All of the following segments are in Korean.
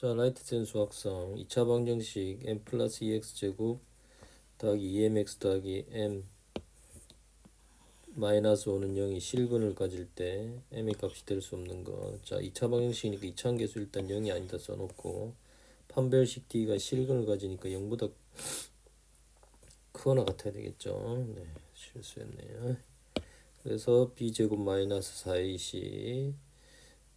자, 라이트 센수 확성 2차 방정식 m 플러스 2x 제곱 더하기 2mx 더하기 m 마이너스 5는 0이 실근을 가질 때 m의 값이 될 수 없는 거. 자, 2차 방정식이니까 2차함계수 일단 0이 아니다 써놓고 판별식 d가 실근을 가지니까 0보다 크거나 같아야 되겠죠. 네, 실수했네요. 그래서 b제곱 마이너스 4ac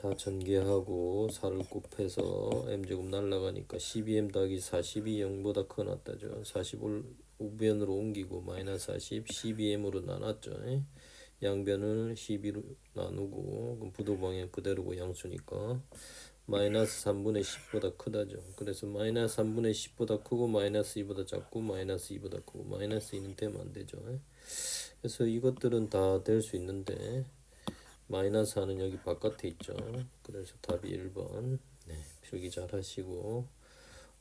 다 전개하고 4를 곱해서 m제곱 날라가니까 12m 더하기 40이 0보다 커 놨다죠. 40을 우변으로 옮기고 마이너스 40, 12m으로 나눴죠. 양변을 12로 나누고 그럼 부도 방향 그대로고 양수니까 마이너스 3분의 10보다 크다죠. 그래서 마이너스 3분의 10보다 크고 마이너스 2보다 작고 마이너스 2보다 크고 마이너스 2는 되면 안 되죠. 그래서 이것들은 다 될 수 있는데 마이너스 하는 여기 바깥에 있죠. 그래서 답이 1번. 네, 필기 잘 하시고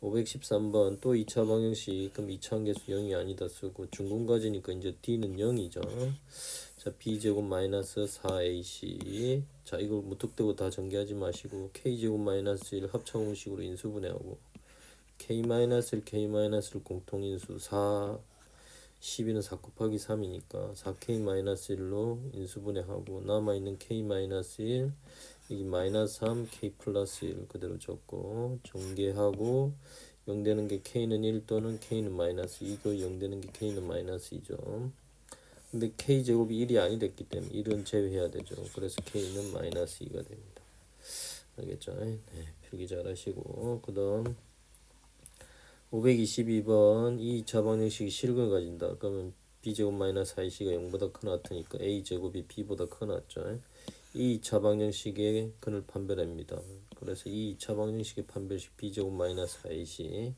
513번 또 2차 방정식 그럼 2차 한계수 0이 아니다 쓰고 중근까지니까 이제 d는 0이죠. 자 b제곱 마이너스 4ac 자 이걸 무턱대고 다 전개하지 마시고 k제곱 마이너스 1 합차공식으로 인수분해하고 k 마이너스 1 k 마이너스 1 공통인수 4 12는 4 곱하기 3이니까 4k 마이너스 1로 인수분해하고 남아있는 k 마이너스 1 여기 마이너스 3 k 플러스 1 그대로 적고 전개하고 0 되는 게 k는 1 또는 k는 마이너스 2고 0 되는 게 k는 마이너스 2죠. 근데 k 제곱이 1이 아니 됐기 때문에 1은 제외해야 되죠. 그래서 k는 마이너스 2가 됩니다. 알겠죠? 네, 필기 잘 하시고 그 다음 522번 이 2차 방정식이 실근을 가진다. 그러면 b제곱 마이너스 4c가 0보다 큰 같으니까 a제곱이 b보다 큰 같죠. 이 2차 방정식의 근을 판별합니다. 그래서 이 2차 방정식의 판별식 b제곱 마이너스 4ac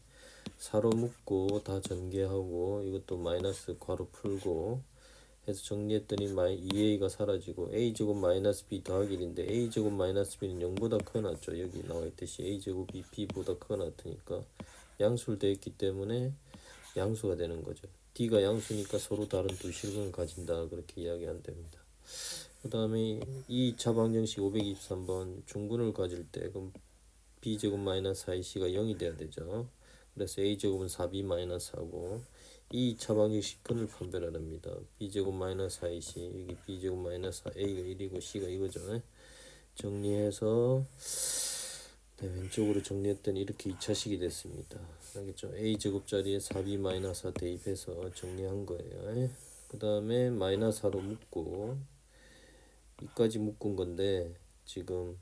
4로 묶고 다 전개하고 이것도 마이너스 괄호 풀고 해서 정리했더니 2a가 사라지고 a제곱 마이너스 b 더하기 1인데 a제곱 마이너스 b는 0보다 큰 같죠. 여기 나와 있듯이 a제곱이 b보다 큰 같으니까 양수를 되었기 때문에 양수가 되는 거죠. D가 양수니까 서로 다른 두 실근을 가진다 그렇게 이야기하면 됩니다. 그 다음에 이 차방정식 523번 중근을 가질 때 그럼 b제곱 마이너스 4ac가 0이 돼야 되죠. 그래서 a제곱은 4b 마이너스 하고 이 차방정식 근을 판별하랍니다. b제곱 마이너스 4ac 여기 b제곱 마이너스 4a가 1이고 c가 이거죠. 정리해서 네, 왼쪽으로 정리했더니 이렇게 2차식이 됐습니다. 알겠죠? a 제곱 자리에 4b 마이너스 4 대입해서 정리한 거예요. 그 다음에 마이너스 4로 묶고 이까지 묶은 건데 지금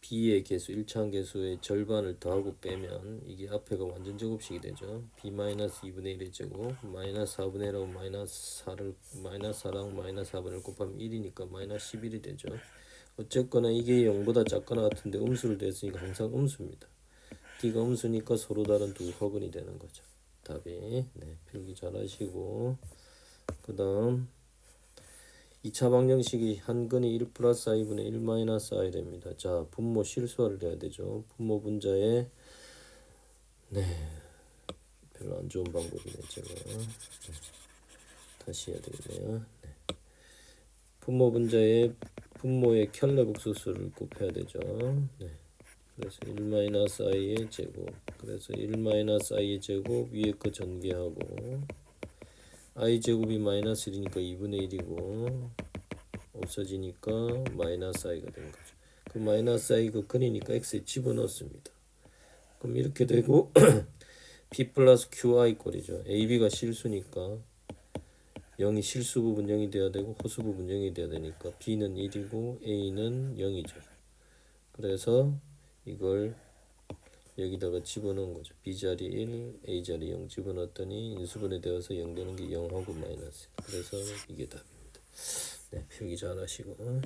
b의 개수 1차항 개수의 절반을 더하고 빼면 이게 앞에가 완전 제곱식이 되죠. b 마이너스 2분의 1의 제곱 마이너스 4분의 1하고 마이너스 4를 마이너스 4랑 마이너스 4분을 곱하면 1이니까 마이너스 11이 되죠. 어쨌거나 이게 0보다 작거나 같은데 음수를 댔으니까 항상 음수입니다. d가 음수니까 서로 다른 두 허근이 되는 거죠. 답이 네, 필기 잘 하시고 그 다음 2차 방정식이 한 근이 1 플러스 i분의 1 마이너스 i 됩니다. 자 분모 실수화를 해야 되죠. 분모 분자에 네 별로 안 좋은 방법이네 제가 네, 다시 해야 되겠네요. 네. 분모 분자에 분모의 켤레복 수수를 곱해야 되죠. 네. 그래서 1 마이너스 i의 제곱. 그래서 1 마이너스 i의 제곱 위에 거 전개하고 i 제곱이 마이너스 1이니까 2분의 1이고 없어지니까 마이너스 i가 된 거죠. 그 마이너스 i가 근이니까 x에 집어넣습니다. 그럼 이렇게 되고 p 플러스 qi 꼴이죠. ab가 실수니까 0이 실수 부분 0이 돼야 되고 호수 부분 0이 돼야 되니까 b는 1이고 a는 0이죠. 그래서 이걸 여기다가 집어넣은 거죠. b 자리 1, a 자리 0 집어넣었더니 인수분해 되어서 0 되는 게 0하고 마이너스. 그래서 이게 답입니다. 네, 필기 잘 하시고.